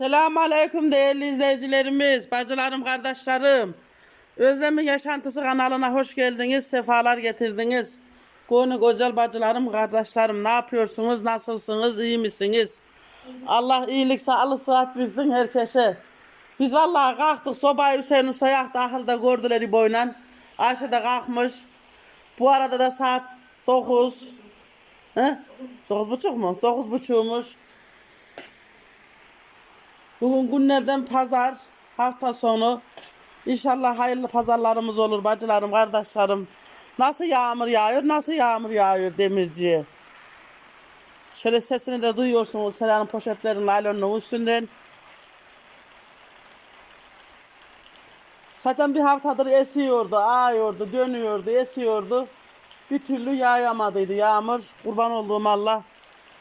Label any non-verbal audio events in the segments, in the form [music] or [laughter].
Selamun Aleyküm değerli izleyicilerimiz, bacılarım, kardeşlerim. Özlem'in Yaşantısı kanalına hoş geldiniz, sefalar getirdiniz. Konu güzel bacılarım, kardeşlerim ne yapıyorsunuz, nasılsınız, iyi misiniz? Allah iyilik, sağlık, sıhhat versin herkese. Biz vallahi kalktık, sobayı Hüseyin Usta yaktı, ahırda gördüler boyla. Ayşe de kalkmış. Bu arada da saat 9. He? 9.30 mu? 9.30'muş. Bugün günlerden pazar, hafta sonu. İnşallah hayırlı pazarlarımız olur bacılarım, kardeşlerim. Nasıl yağmur yağıyor, nasıl yağmur yağıyor demirciye. Şöyle sesini de duyuyorsunuz Selan'ın poşetlerin laylonun üstünden. Zaten bir haftadır esiyordu, ağıyordu, dönüyordu, esiyordu. Bir türlü yağamadıydı yağmur. Kurban olduğum Allah.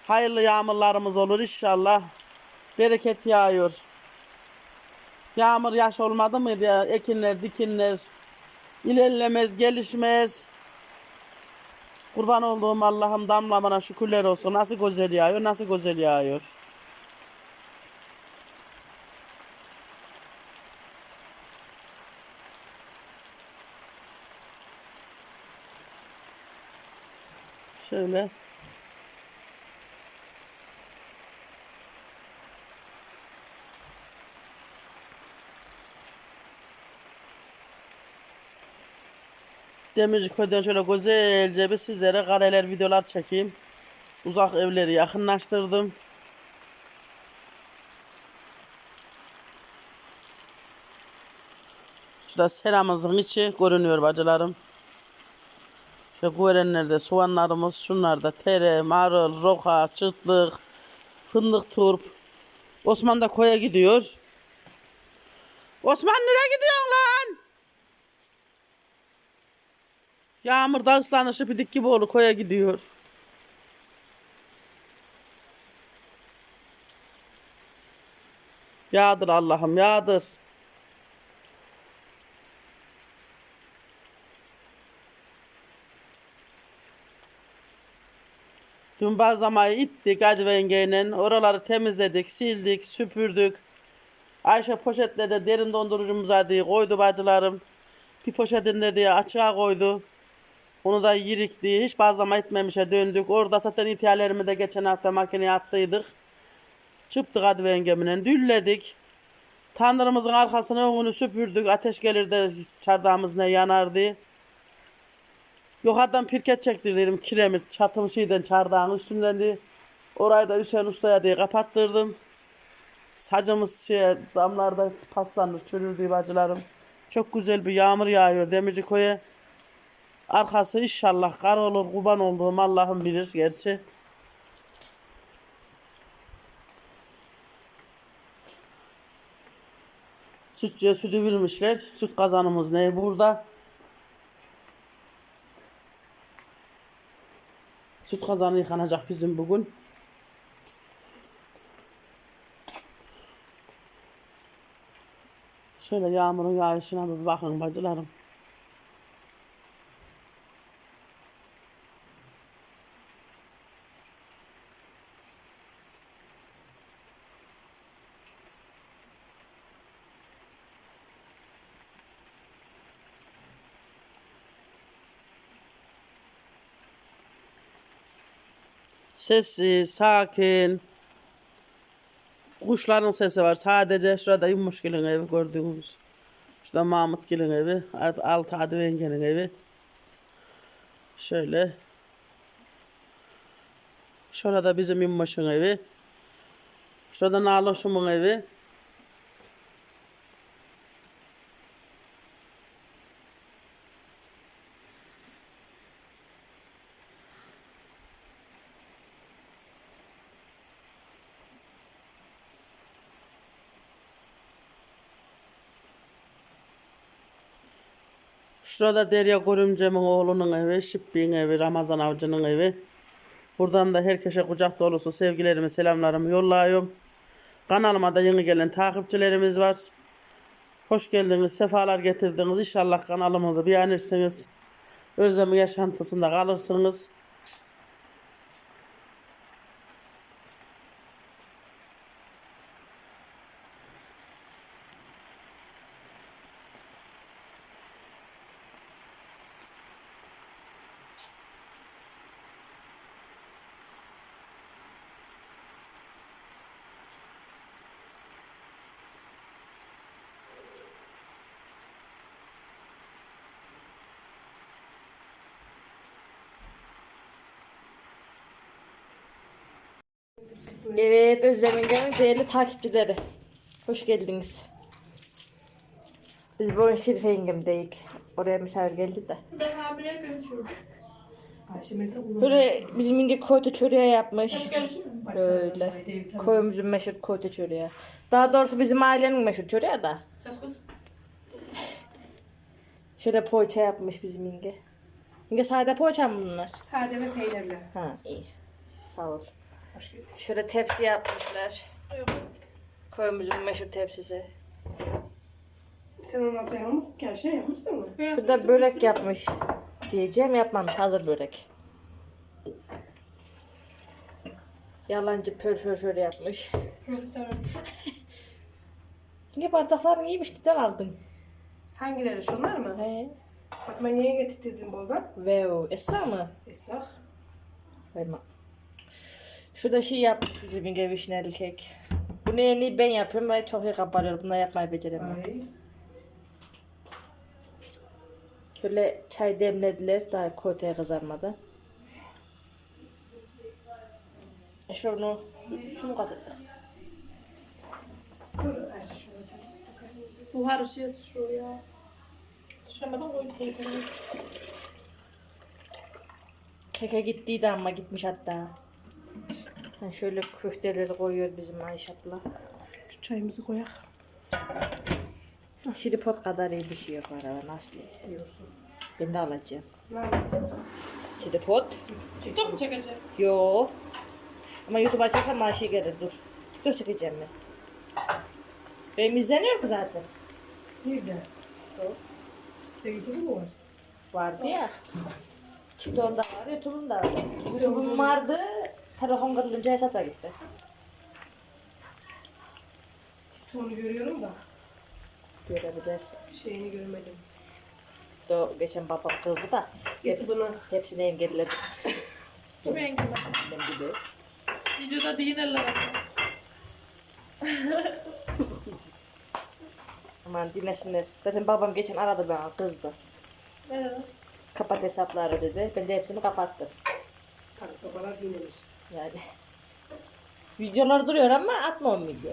Hayırlı yağmurlarımız olur inşallah. Bereket yağıyor. Yağmur yaş olmadı mıydı ya? Ekinler, dikinler ilerlemez, gelişmez. Kurban olduğum Allah'ım damlamana şükürler olsun. Nasıl güzel yağıyor, nasıl güzel yağıyor. Şöyle. Demirci köyden şöyle güzelce bir sizlere kareler videolar çekeyim. Uzak evleri yakınlaştırdım. Şurada seramızın içi görünüyor bacılarım. Şöyle görenlerde soğanlarımız, şunlar da tere, marul, roka, çıtlık, fındık turp. Osman da koya gidiyor. Osman nereye gidiyorsun Yağmurda ıslanışı pidik gibi oldu koya gidiyor. Yağdır Allah'ım yağdır. Dün bazlamayı ittik hadi yengeyle. Oraları temizledik, sildik, süpürdük. Ayşe poşetle de derin dondurucumuza diye koydu bacılarım. Bir poşetinde diye açığa koydu. Onu da yirik diye hiç bazlama etmemişe döndük. Orada zaten ithiyarlarımı da geçen hafta makineye attıydık. Çıktık hadi yengemle dülledik. Tandırımızın arkasını önünü süpürdük. Ateş gelir de çardağımız ne yanardı. Yukarıdan pirket çektirdim kiremit çatım şeyden çardağın üstünden diye. Orayı da Hüseyin Usta'ya diye kapattırdım. Sacımız şey damlarda paslanır çürürdü bacılarım. Çok güzel bir yağmur yağıyor Demirci koya. Arkası inşallah kar olur kurban olduğum Allah'ım bilir gerçi. Sütçüye sütü vermişler. Süt kazanımız ne burada? Süt kazanı yıkanacak bizim bugün. Şöyle yağmurun yağışına bir bakın bacılarım. Sessiz, sakin. Kuşların sesi var. Sadece şurada Yummuş Gil'in evi gördüğümüz. Şurada Mahmut Gil'in evi. alt- Altı Adı Yenge'nin evi. Şöyle. Şurada bizim Yummuş'un evi. Şurada Naloş'umun evi. Şurada Derya Görümcem'in oğlunun evi, Şipbi'nin evi, Ramazan Avcı'nın evi. Buradan da herkese kucak dolusu sevgilerimi, selamlarımı yolluyorum. Kanalıma da yeni gelen takipçilerimiz var. Hoş geldiniz, sefalar getirdiniz. İnşallah kanalımızı beğenirsiniz. Özlemi yaşantısında kalırsınız. Evet Özlem'in gelin değerli takipçileri. Hoş geldiniz. Biz bugün Şerife yengemdeyik. Oraya misafir geldi de. Ben hamile görüşüyorum. Böyle bizim yenge koytu çöreği yapmış. Böyle. Koyumuzun meşhur koytu çöreği. Daha doğrusu bizim ailenin meşhur çöreği kız. Şöyle poğaça yapmış bizim yenge. Yenge sade poğaça mı bunlar? Sade ve peynirli. Ha iyi. Sağ ol. Hoş geldin. Şöyle tepsi yapmışlar. Koyumuzun meşhur tepsisi. Sen onu altına yapmışsın ki Ayşe yapmışsın mı? Şurada börek yapmış. Diyeceğim yapmamış. Hazır börek. Yalancı pör pör pör yapmış. Profesörüm. [laughs] Yenge bardaklarını iyiymiş. Neden aldın? Hangileri? Şunlar mı? He. Bak ben niye getirdim buradan? Ve o. Esra mı? Esra. Hayma. Şurada şey yapmış bizim yenge vişneli kek. Bunu en iyi ben yapıyorum. Ben çok iyi kabarıyorum. Bunları yapmayı beceremiyorum. Ay. Şöyle çay demlediler. Daha koytaya kızarmadı. İşte bunu şunu Buhar ışığı sıçrıyor ya. Sıçramadan koyun telefonu. Keke gittiydi ama gitmiş hatta. Ha, şöyle köfteleri koyuyor bizim Ayşe abla. Şu çayımızı koyak. Tripod kadar iyi bir şey yok arada nasıl? Diyorsun. Ben de alacağım. Tripod? TikTok mu çekeceğim? Yo. Ama YouTube açarsam maaşı gelir dur. TikTok çekeceğim ben. Benim izleniyor ki zaten. Nerede? Sen YouTube'u mu var? Vardı ya. TikTok'da var, YouTube'un da var. YouTube'um vardı. Telefon kırılınca hesap da gitti. Onu görüyorum da Görebilirsin. şeyini görmedim. Do geçen babam kızdı da Getir bunu. hepsini engelledim. Kim engelledim? Ben gibi. Videoda değil eller Aman dinlesinler. Zaten babam geçen aradı bana kızdı. Dedi? Kapat hesapları dedi. Ben de hepsini kapattım. Tabii babalar dinlenir. Yani. Videolar duruyor ama atma o video.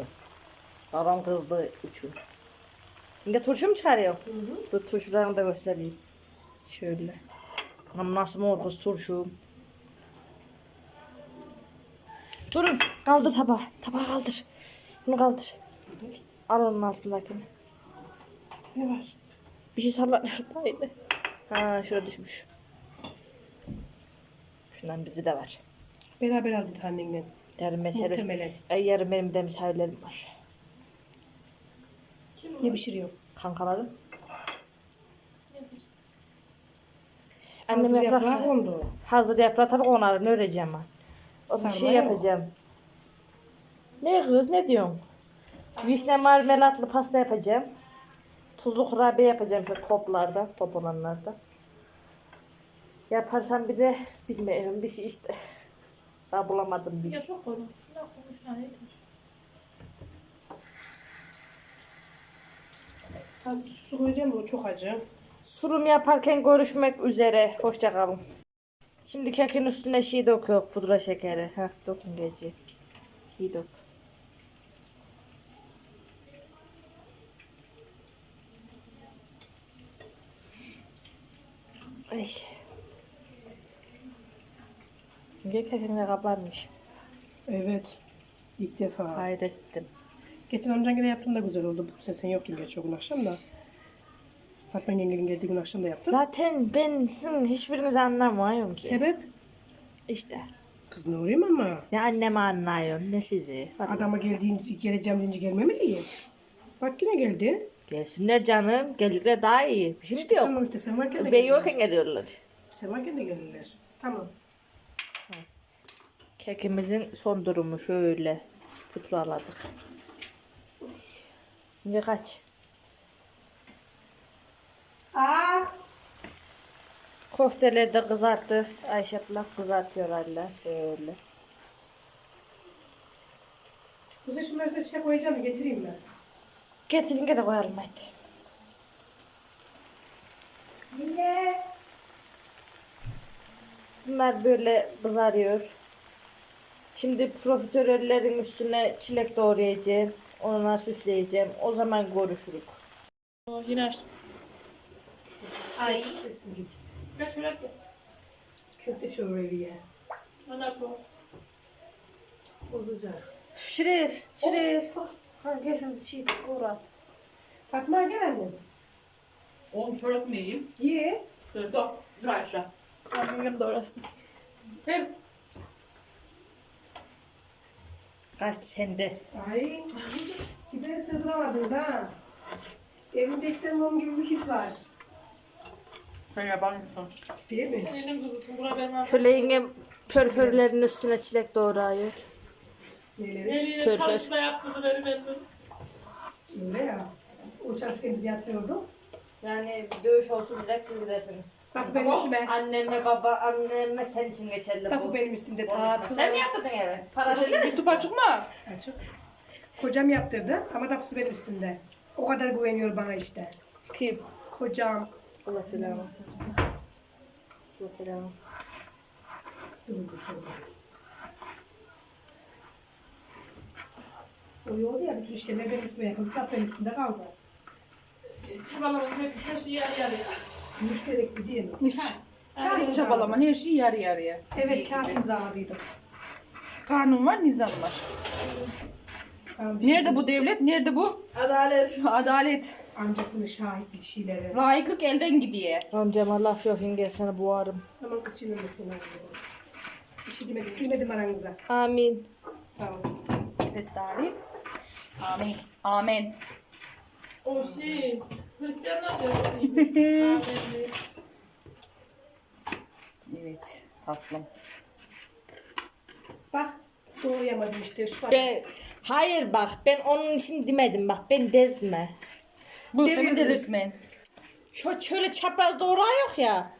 Babam kızdı üçün. Şimdi turşu mu çıkarıyor? Hı hı. Dur turşularını da göstereyim. Şöyle. Anam nasıl mı oldu turşum? Durun. Kaldır tabağı. Tabağı kaldır. Bunu kaldır. Al onun altındakini. Ne var? Bir şey sallanıyor. Ha şurada düşmüş. Şundan bizi de var. Beraber aldık annenle. Yarın mesele. Muhtemelen. Ay, yarın benim de misafirlerim var. Ne pişiriyor? Kankalarım. Annem Hazır yaprak, yaprağı kondu. hazır yaprağı tabii onarını öreceğim ben. O bir Sarma şey yok. yapacağım. Ne kız ne diyorsun? Vişne marmelatlı pasta yapacağım. Tuzlu kurabiye yapacağım şöyle toplardan, top olanlardan. Yaparsam bir de bilmiyorum bir şey işte. Daha bulamadım bir. Ya çok koydum. Şunu yapsam üç tane yeter. Sadece su koyacağım o çok acı. Surum yaparken görüşmek üzere. Hoşça kalın. Şimdi kekin üstüne şey döküyor. Pudra şekeri. Heh, dokun gece. İyi dök. Ay. Kekin de kabarmış? Evet. İlk defa. Hayret ettim. Geçen amcan gene yaptım da güzel oldu. Bu sene sen yoktun geç o gün akşam da. Fatma yengenin geldiği gün akşam da yaptım. Zaten ben sizin hiçbirinizi anlamıyorum ki. Sebep? İşte. Kız uğrayayım ama. Ne annemi anlıyorum ne sizi. Hadi. Adama geldiğince geleceğim deyince gelmemeliyim. Bak yine geldi. Gelsinler canım. Geldikleri daha iyi. Bir şey mi diyor? Tamam işte sen varken de Ben yokken geliyorlar. Sen varken de gelirler. Tamam. Kekimizin son durumu şöyle. Pudraladık. Şimdi kaç? Aa. Köfteleri de kızarttı. Ayşe abla kızartıyor hala. Şöyle. Kuzey şunları da çiçek koyacağım getireyim ben. Getirin de koyalım hadi. Yine. Bunlar böyle kızarıyor. Şimdi profiterollerin üstüne çilek doğrayacağım. Onunla süsleyeceğim. O zaman görüşürük. Oh, yine açtım. Ay. Kaç şöyle yap. Köfte çöreği ye. Ondan sonra. Bozacak. Şerif, Şerif. Ha gel şunu bir şey uğra. Fatma gel annem. Oğlum çörek mi yiyeyim? Ye. Dur dur. Dur Ayşe. Annem doğrasın. Ver. Kaç sende. Ay. Gideri sığdıramadınız ha. Evimde istemem gibi bir his var. Sen yabancısın. Değil mi? Elim kızısın. Benim ağzım. Şöyle yengem pörförlerin üstüne çilek doğrayıyor. Neleri? Eliyle Körfez. çalışma yaptı benim elim. Öyle ya. O çalışırken biz yatıyorduk. Yani dövüş olsun direkt siz gidersiniz. Bak benim üstüme. Anneme baba anneme sen için geçerli Tapu bu. benim üstümde tatlı. Sen mi yaptın eve? Para senin YouTube açık mı? Açık. Kocam yaptırdı ama tapusu benim üstümde. O kadar güveniyor bana işte. Kim? Kocam. Allah filan. Allah filan. O yolda ya bütün işlemler benim üstüme yapıldı. Tat benim üstümde kaldı. Çabalamız hep her şeyi yarı yarıya. Müşterekli değil mi? Hiç. Kağıt Hiç çabalama. Her şey yarı yarıya. Evet kağıt imzaladıydım. Kanun var, nizam var. Tamam, bir Nerede bu devlet, nerede bu Adalet. adalet? Amcasının şahitlik şeyleri. Layıklık elden gidiyor. Amcama laf yok yenge sana boğarım. Aman kıçını şunlar. Bir şey demedim. Girmedim aranıza. Amin. Sağ olun. Evet Dari. Amin. Amin. O şey. Hristiyanlar diyor. Evet. Tatlım. Bak doğrayamadım işte şu an. Ben, hayır bak ben onun için demedim bak ben dertme. Bu kız. delirtmen. Şu şöyle çapraz doğru yok ya.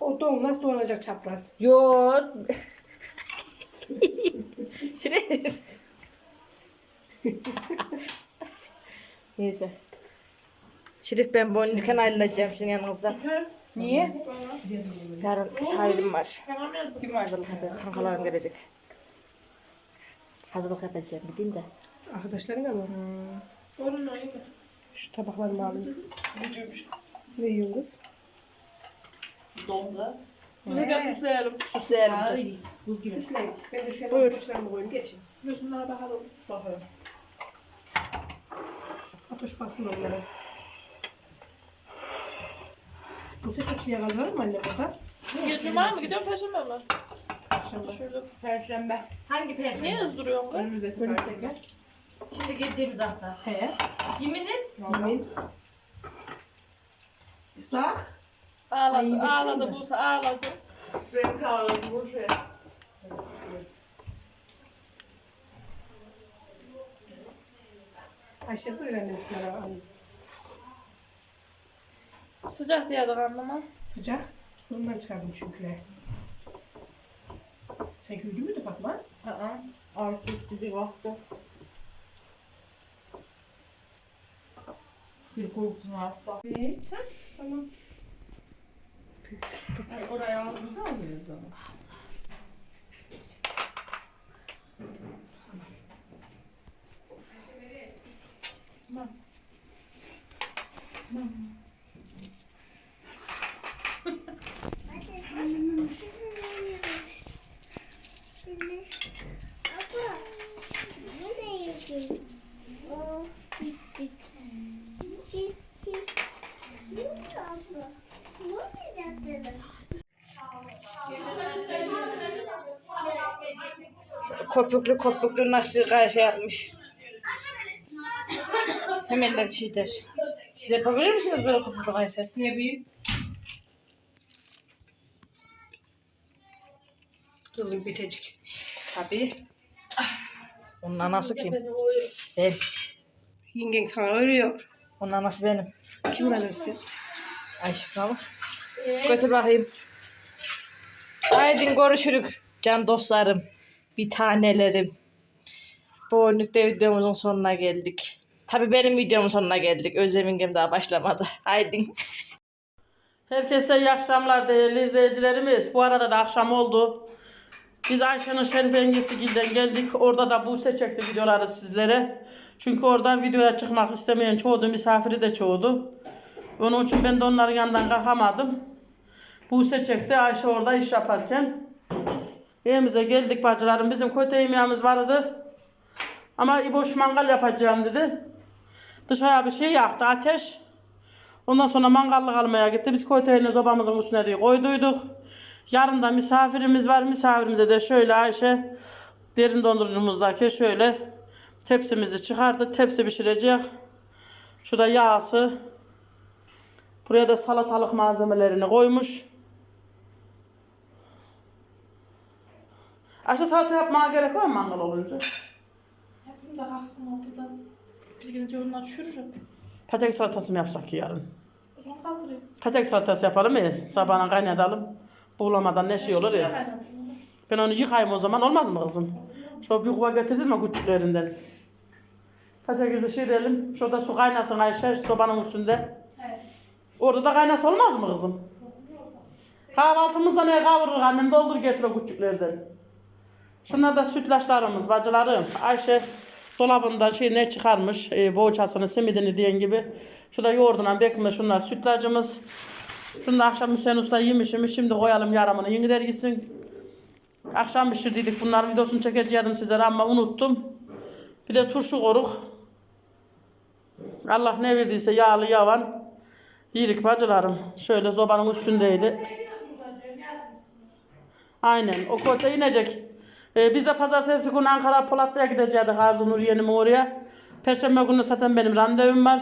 O doğum nasıl doğranacak çapraz? Yok. [laughs] Şuraya. [laughs] Neyse. Şerif ben boynuyken ayrılacağım sizin yanınızdan. Niye? Yarın misafirim var. Kim var? Tabii kankalarım gelecek. Hazırlık yapacağım gideyim de. Arkadaşların ama. Onun o yine. Şu tabaklarımı alayım. Ne yiyorsun kız? Donga. Bunu da süsleyelim. Süsleyelim dur. Süsleyin. Ben de şöyle Buyur. arkadaşlarımı koyayım. Geçin. Şunlara bakalım. Bakalım. Atoş baksın onlara. Bu sefer çiğe kalır mı annem orada? Bugün cuma mı gidiyorum perşembe mi? Akşamda. Şurada. Perşembe. Hangi perşembe? Niye hızdırıyorsun kız? Önümüzdeki perşembe. Şimdi girdiğimiz hafta. He. Kiminin? Yemin. İshak. Ağladı, Ay, ağladı? Buse, ağladı. Benim kahvem bu şey. Ayşe buyur alayım. Sıcak diye de anlama. Sıcak. Fırından çıkardım çünkü. Sen güldün mü de? Aa. Artık bizi vakti. Bir korkusun hasta. Evet. Tamam. Ay, oraya aldığımızı alıyoruz ama. Abla, nereye gidiyorsun? O gitti. Gitti. Ne oldu abla? Ne oldu dedim. Kopuklu kopuklu nasıl şey yapmış. Hemen de bir şey der. Siz yapabilir misiniz böyle kopuklu kayfe? Ne bileyim? Kızım bitecek. Tabii. Onun anası kim? Ben. Yengen sana örüyor. Onun anası benim. Kim anası? Ayşe baba. Götür bakayım. Haydi görüşürük can dostlarım. Bir tanelerim. Bu önlükte videomuzun sonuna geldik. Tabii benim videomun sonuna geldik. Özlemingem daha başlamadı. [laughs] Haydi. Herkese iyi akşamlar değerli izleyicilerimiz. Bu arada da akşam oldu. Biz Ayşe'nin Şerif Engisi Gil'den geldik. Orada da Buse çekti videoları sizlere. Çünkü orada videoya çıkmak istemeyen çoğudu, misafiri de çoğudu. Onun için ben de onların yanından kalkamadım. Buse çekti, Ayşe orada iş yaparken. Evimize geldik bacılarım. Bizim kötü yemeğimiz vardı. Ama İboş mangal yapacağım dedi. Dışarıya bir şey yaktı, ateş. Ondan sonra mangallık almaya gitti. Biz koytayını sobamızın üstüne diye koyduyduk. Yarın da misafirimiz var. Misafirimize de şöyle Ayşe derin dondurucumuzdaki şöyle tepsimizi çıkardı. Tepsi pişirecek. Şurada yağsı. Buraya da salatalık malzemelerini koymuş. Ayşe salata yapmaya gerek var mı mangal olunca? Yapayım da kalksın ortada. Biz gidince onlar çürür hep. Patates salatası mı yapsak ki yarın? O zaman kaldırayım. Patates salatası yapalım mı? Sabahına kaynatalım. Buğulamadan ne şey olur ya. Ben onu yıkayayım o zaman olmaz mı kızım? Şu bir kuva getirdin mi küçüklerinden? Patatesi şirelim. Şurada su kaynasın Ayşe sobanın üstünde. Evet. Orada da kaynası olmaz mı kızım? Kahvaltımızda ne kavurur annem doldur getir o küçüklerden. Şunlar da sütlaçlarımız bacılarım. Ayşe dolabından şey ne çıkarmış e, boğaçasını simidini diyen gibi. Şurada yoğurduna bekme şunlar sütlacımız. Şunu da akşam Hüseyin Usta yemişim. Şimdi koyalım yarımını. Yeni der gitsin. Akşam pişirdiydik. Bunların videosunu çekeceğim sizlere ama unuttum. Bir de turşu koruk. Allah ne verdiyse yağlı yavan. Yirik bacılarım. Şöyle zobanın üstündeydi. Aynen. O kota inecek. Ee, biz de pazartesi günü Ankara Polatlı'ya gideceğiz Arzu Nuriye'nim oraya. Perşembe günü zaten benim randevum var.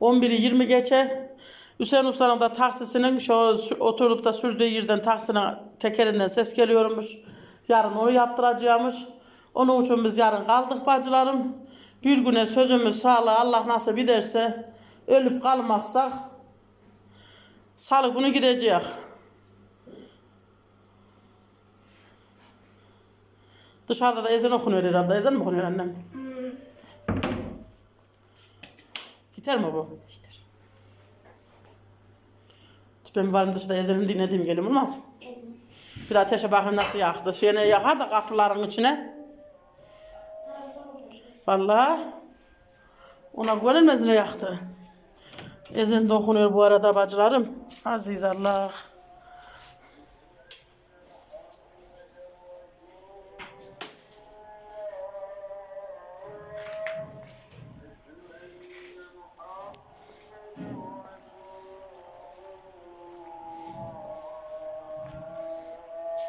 11'i 20 geçe. Hüseyin Usta'nın da taksisinin şu oturup da sürdüğü yerden taksinin tekerinden ses geliyormuş. Yarın onu yaptıracağımış. Onun için biz yarın kaldık bacılarım. Bir güne sözümüz sağlığı Allah nasip ederse ölüp kalmazsak salı günü gidecek. Dışarıda da ezan okunuyor herhalde. Ezan mı okunuyor annem? Gider mi bu? Gider. Ben varım dışarıda ezanı dinlediğim gelim olmaz mı? Bir de ateşe bakayım nasıl yaktı. Şeyine yakar da kapıların içine. Vallahi ona görünmez ne yaktı. Ezan da okunuyor bu arada bacılarım. Aziz Allah.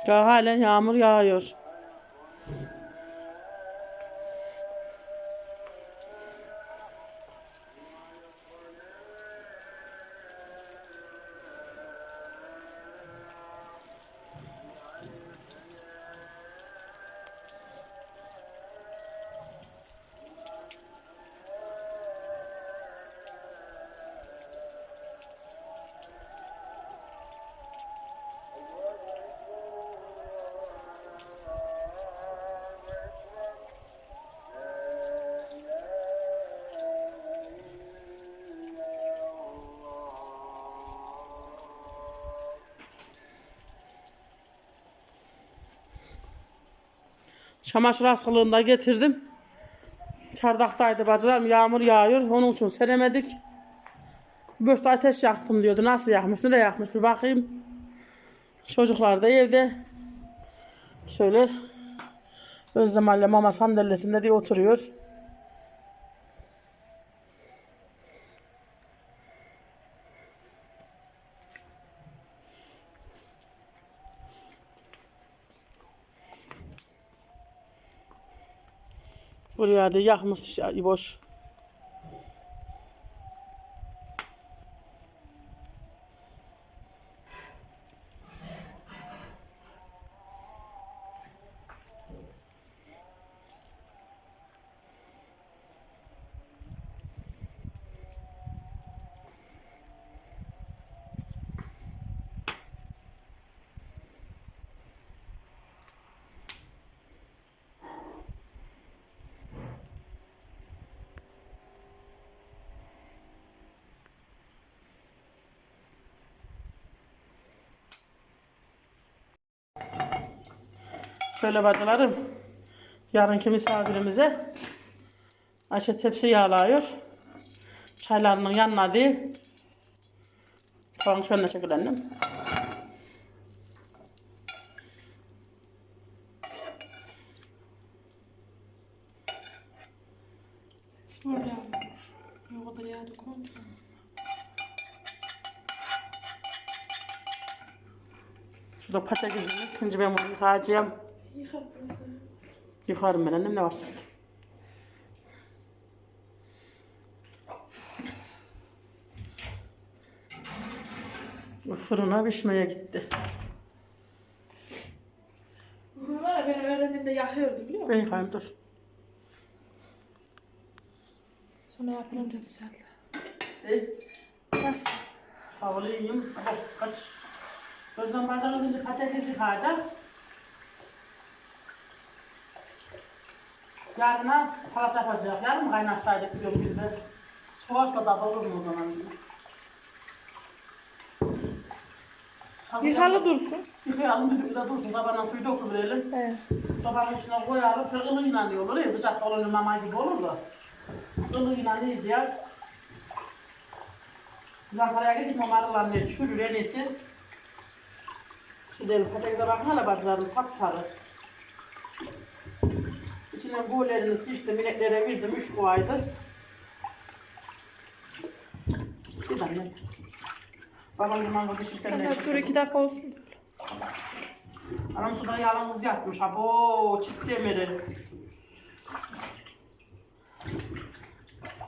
Ya halen yağmur yağıyor. Çamaşır asılığında getirdim. Çardaktaydı bacılarım. Yağmur yağıyor. Onun için seremedik. Böyle ateş yaktım diyordu. Nasıl yakmış? Nereye yakmış? Bir bakayım. Çocuklar da evde. Şöyle Özlem anne mama sandalyesinde diye oturuyor. Da yakmış boş. Şöyle bacılarım. Yarınki misafirimize Ayşe tepsi yağlıyor. Çaylarının yanına değil. Tamam şöyle. Yok o kadar yağdı kontra. Şurada patatesimiz. Şimdi ben bunu yıkayacağım. Yıkar burası. Yıkarım ben annem ne varsa. Fırına pişmeye gitti. Bugün var ya ben öğrendiğimde yakıyordu biliyor musun? Ben yıkayayım dur. Sonra yapılınca güzeldi. İyi. Nasıl? Sağ ol iyiyim. Bak kaç. Gözden bardağı önce patates yıkayacağım. Yarına salata yapacak. Yarın mı kaynatsaydık diyorum biz de. Su varsa da olur mu o zaman? Yıkalı dursun. Yıkayalım de dursun. Sabahdan suyu döküverelim. Evet. Sobanın üstüne koyalım. Kılığıyla iyi olur. Ya, sıcak olunca mama gibi olur da. Kılığıyla yiyeceğiz. Biz Ankara'ya gittik mamalarla ne çürür en iyisi. Gidelim patatese bakın hala bacılarım sapsarı. İçinden gollerini sıçtım, ineklere verdim, üç koyaydı. Bir tane. Babam limanla? Hatta dur iki dakika olsun. Anam suda yalnız yatmış. Abo çift demiri.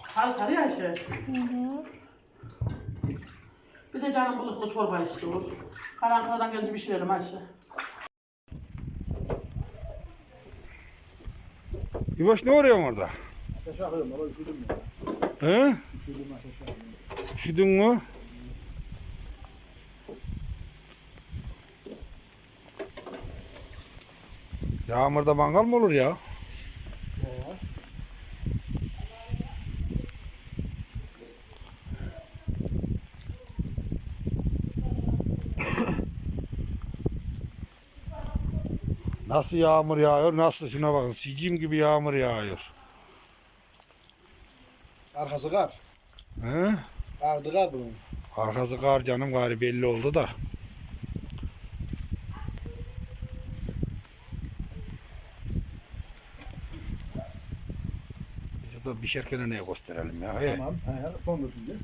Sarı sarı ya şey. Bir de canım balıklı çorba istiyor. Karanlıklardan gelince pişirelim Ayşe. İboş ne arıyorsun orada? He? Üşüdün mü? Yağmurda mangal mı olur ya? Nasıl yağmur yağıyor? Nasıl? Şuna bakın. Sicim gibi yağmur yağıyor. Arkası kar. He? Ardı kar bunun. Arkası kar canım gari belli oldu da. Biz de pişerken ne gösterelim ya. He. Tamam. He, dondur şimdi.